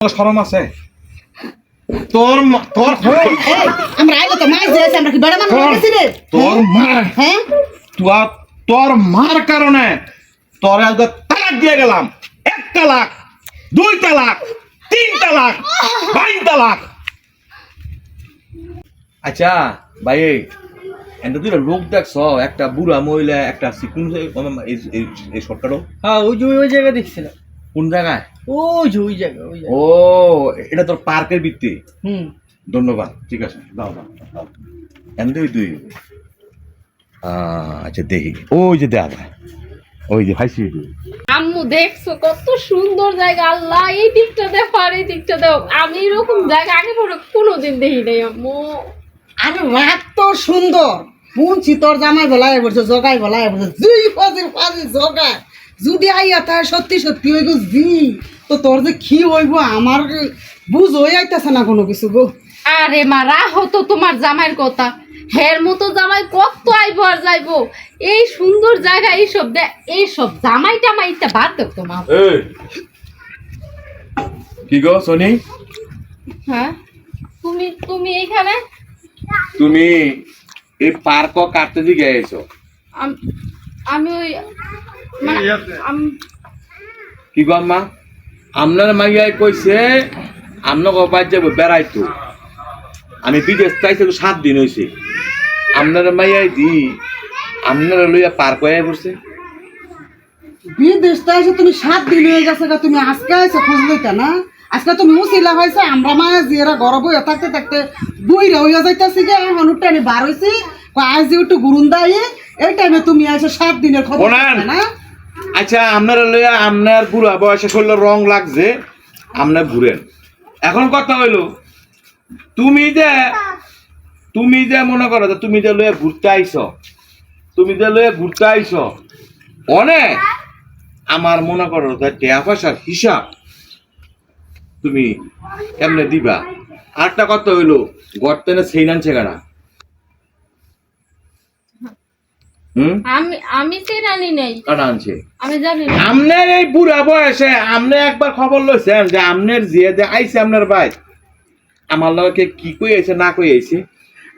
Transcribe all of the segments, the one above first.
শরম আছে? তোর তোর আমরা আইলে তো মাছ দিয়েছি আমরা কি বেড়া মানুষ রে? তোর মা। হ্যাঁ? তোর তোর মার কারণে তোর আজকে তালাক দিয়ে গেলাম। এক তালাক দুই তালাক তিন তালাক বাইন তালাক আচ্ছা ভাই এন্ড তুই লোক দেখছ একটা বুড়া মহিলা একটা সিকুন এই সরকারও হ্যাঁ ওই যে ওই জায়গা দেখছিলাম। কোন জায়গায়? ওই যে ওই জায়গা ওই জায়গা ও এটা তোর পার্কের ভিত্তি? হুম। ধন্যবাদ ঠিক আছে দাও দাও দাও। এমনি ওই দুই। আচ্ছা দেখি। ওই যে দেখা ওই যে ভাইসি আম্মু দেখছ কত সুন্দর জায়গা আল্লাহ এই দিকটা দেখো আর এই দিকটা দেখো। আমি এরকম জায়গা আগে পরে কোনোদিন দেখি নাই আম্মু। আরে রাত তো সুন্দর। শুনছি তোর জামাই বলাই বলছে জগাই বলাই বলছে জুই ফাজিল ফাজিল জগাই। যদি আইয়া তাই সত্যি সত্যি হইব জি। তো তোর যে কি হইব আমার বুঝ হয়ে আইতাছে না কোনো কিছু গো। আরে মা রাহো তো তোমার জামাইয়ের কথা। হের মতো জামাই কত আইবো আর যাইবো। এই সুন্দর জায়গা এইসব দে এইসব জামাই টামাইটা বাদ দেখো মা। কি গো সোনি? হ্যাঁ? তুমি তুমি এইখানে? তুমি এই পার্ক কাটতে দিকে গেছো আম- আমি ওই আম- কি গো আম্মা আপনার মাইয়াই কইছে আপনার বাদ যাব বেড়াইতো। আমি বিদেশ চাইছে তো সাত দিন হয়েছে আপনার মাইয়াই দি আপনারা লইয়া পার্ক হয়ে পড়ছে। বিদেশ এসে তুমি সাত দিন হয়ে গেছে তুমি আজকে আইসো খোঁজ লইতা না? আজকে তুমি উচিলা হয়েছে আমরা মায়া জিয়েরা গরব হইয়া থাকতে থাকতে বুইরা হইয়া যাইতাছি গে এখন টাইমে বার হইছি। কয় আজ একটু গুরুন এই টাইমে তুমি আইসো সাত দিনের খবর না? আচ্ছা আপনারা লইয়া আপনার বুড়া বয়সে শরীরে রং লাগছে, আপনার ঘুরেন। এখন কথা হইল, তুমি যে তুমি যে মনে করো যে তুমি যে লইয়া ঘুরতে আইছ, তুমি যে লইয়া ঘুরতে আইছ, অনেক আমার মনে করো যে টেয়া পয়সার হিসাব তুমি কেমনে দিবা? আরেকটা কথা হইল গর্তেনে সেই নানছে কারা হুম আমি আমি সে রানি নাই। কারা আনছে। আমি জানি না এই বুড়া বয়সে আমনে একবার খবর লইছেন যে আমনের যে যে আইছে আপনার ভাই। আমার লগে কি কই আইছে না কই আইছে?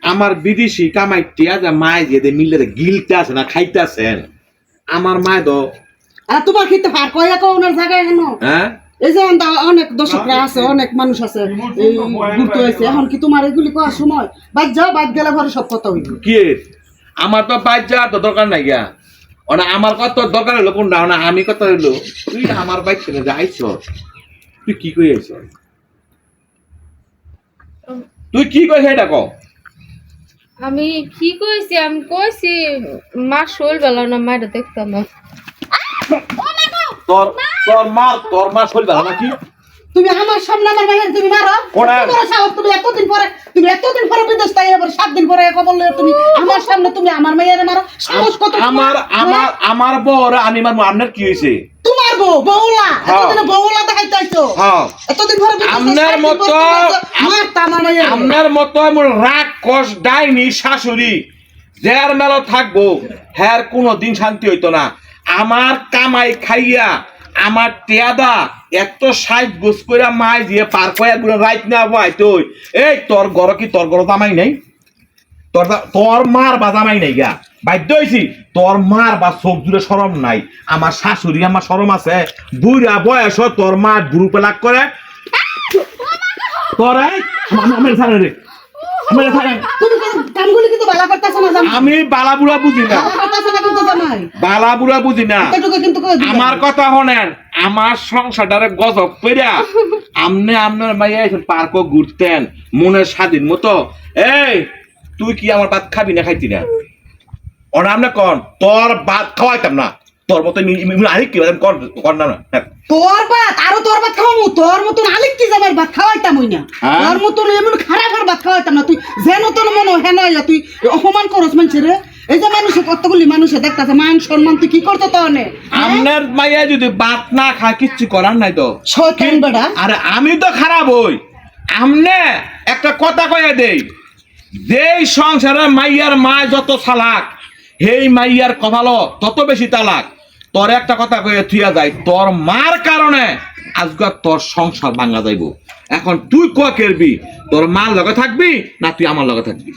আমার বিদেশি কামাইটিয়া যে মায় যে মিলে গিলতে আছে না খাইতে আছেন আমার মায় তো আর তোমার খেতে পার কইয়া কো ওনার জায়গায় হেন হ্যাঁ? এই যে অনেক দর্শকরা আছে অনেক মানুষ আছে ঘুরতে হয়েছে। এখন কি তোমার এগুলি কোয়ার সময়? বাদ যাও বাদ গেলে ঘরে সব কথা হইব। কি? আমার তো বাইর যাওয়ার তো দরকার নাই গিয়া। ওনা আমার কত দরকার হলো কোনটা? ওনা আমি কত হইল? তুই আমার বাইক থেকে যে আইছ। তুই কি কই আইছ? তুই কি কই সেটা কও? আমি কি কইছি? আমি কইছি মা শোল বেলা না মায়ের দেখতাম না। তোর তোর মা তোর মা শরীর ভালো নাকি? তুমি আমার সামনে আমার মায়ের তুমি মারো। বড় সাহস তুমি এতদিন পরে তুমি এতদিন পরে বিদেশ তাই এবার সাত দিন পরে খবর লইয়া তুমি আমার সামনে তুমি আমার মেয়ের মারো। সাহস কত আমার আমার হ্যাঁ? আমার বউর আমি মারবো আপনার কি হয়েছে তোমার বউ বউলা। হ্যাঁ। এতদিন বউলা দেখাইতে আইছো। হ্যাঁ। এতদিন পরে আপনার মতো- পরে তুমি মারতা আমার মেয়ের আপনার মতো আমার রাগ কষ ডাইনি শাশুড়ি। যার মেলা থাকব হ্যার কোনো দিন শান্তি হইতো না। আমার কামাই খাইয়া আমার টেয়াদা এত সাইজ গোস করে মাই দিয়ে পার কয়া গুলো রাইট না বয় তুই। এই তোর ঘর কি তোর ঘর জামাই নাই? তোর তোর মার বা জামাই নাই গা। বাধ্য হয়েছি তোর মার বা চোখ জুড়ে সরম নাই। আমার শাশুড়ি আমার সরম আছে। বুড়া বয়স তোর মা গুরু পেলাক করে। তোর আমার- ছাড়ে রে। আমি বালা বুড়া বুঝি না। বালা বুড়া বুঝি না। আমার কথা শোনেন আমার সংসারটারে গজব পেরা আমনে আপনার মাইয়া এখন পার্ক ঘুরতেন মনের স্বাধীন মতো। এই তুই কি আমার ভাত খাবি না খাইতি না? ওরা আমনে কন তোর ভাত খাওয়াইতাম না। তোর মতো আরে কি কর কর না না তোর ভাত আরও তোর ভাত খাওয়াবো? তোর মতন আলিক কি যাবার ভাত খাওয়াইতাম ওই না? হ্যাঁ? তোর মতন এমন খারাপ আর ভাত খাওয়াইতাম না। তুই যেন তোর মনে হেন তুই অপমান করস মানুষের। এই যে মানুষে কতগুলি মানুষে দেখতেছে মান সম্মান তুই কি করতো তো অনে আপনার মাইয়া যদি ভাত না খায় কিচ্ছু করার নাই তো। শয়তান বেটা। আরে আমি তো খারাপ হই। আমনে একটা কথা কয়ে দেই। যেই সংসারে মাইয়ার মা যত চালাক সেই মাইয়ার কপাল তত বেশি তালাক তোর একটা কথা কয়ে থুয়া যায় তোর মার কারণে আজকে তোর সংসার ভাঙা যাইব। এখন তুই ক করবি তোর মার লগে থাকবি না তুই আমার লগে থাকবি?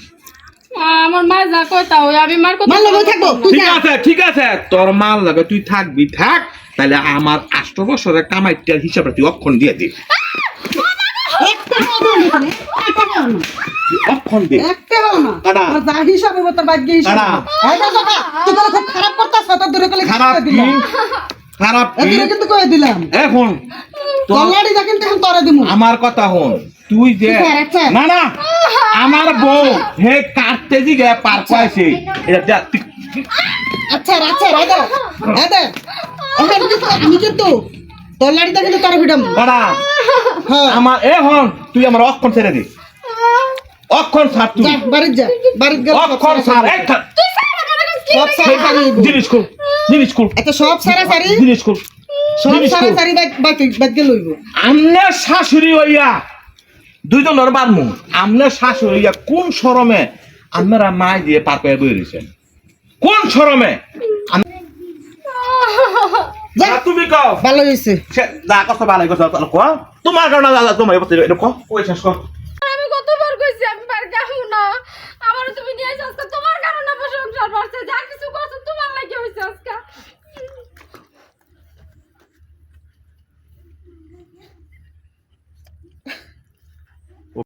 আমার মা যা কথা ওই আমি মার কথা মার লগে থাকব তুই ঠিক যা। আছে ঠিক আছে তোর মার লগে তুই থাকবি থাক তাহলে আমার আষ্ট বছরের কামাইটার হিসাবে তুই অক্ষণ দিয়ে দিবি। অক্ষণ দে। আমার কথা হন। তুই যে। না না। আমার বউ হে কাটতে দিকে পার পাইছে এটা দেখ, আচ্ছা, আচ্ছা, দে, এই দে। ওখানে কিন্তু আমি কিন্তু তোর লাড়ি দেখে কিন্তু তোরে ভিড়াম। দাঁড়া হ্যাঁ, আমার এ হন তুই আমার অক্ষণ ছেড়ে দে অক্ষণ ছাড় তুই যা, বাড়ির যা। বাড়ির গেলে সব অক্ষণ সারা ছাড়। থাক। সব সারা। জিনিস খুল জিনিস খুল এত সব সারা সারি, জিনিস খুল সব সারা সারি বাদ- বাদ- গেলে হইবো। শাশুড়ি হইয়া দুইজন ধর বাদমু আমনে হইয়া কোন সরমে আমরা মাই দিয়ে পার পেয়ে বেরিয়েছেন কোন সরমে তুমি কও। ভালো হয়েছে দা কত ভালো হয়েছে কো তোমার কারণে দাদা তোমার এটা কো কই শেষ কর। আমি কতবার কইছি আমি পার গামু না। আমার তুমি নিয়ে আসছো তোমার কারণে আমার সংসার ভরছে যার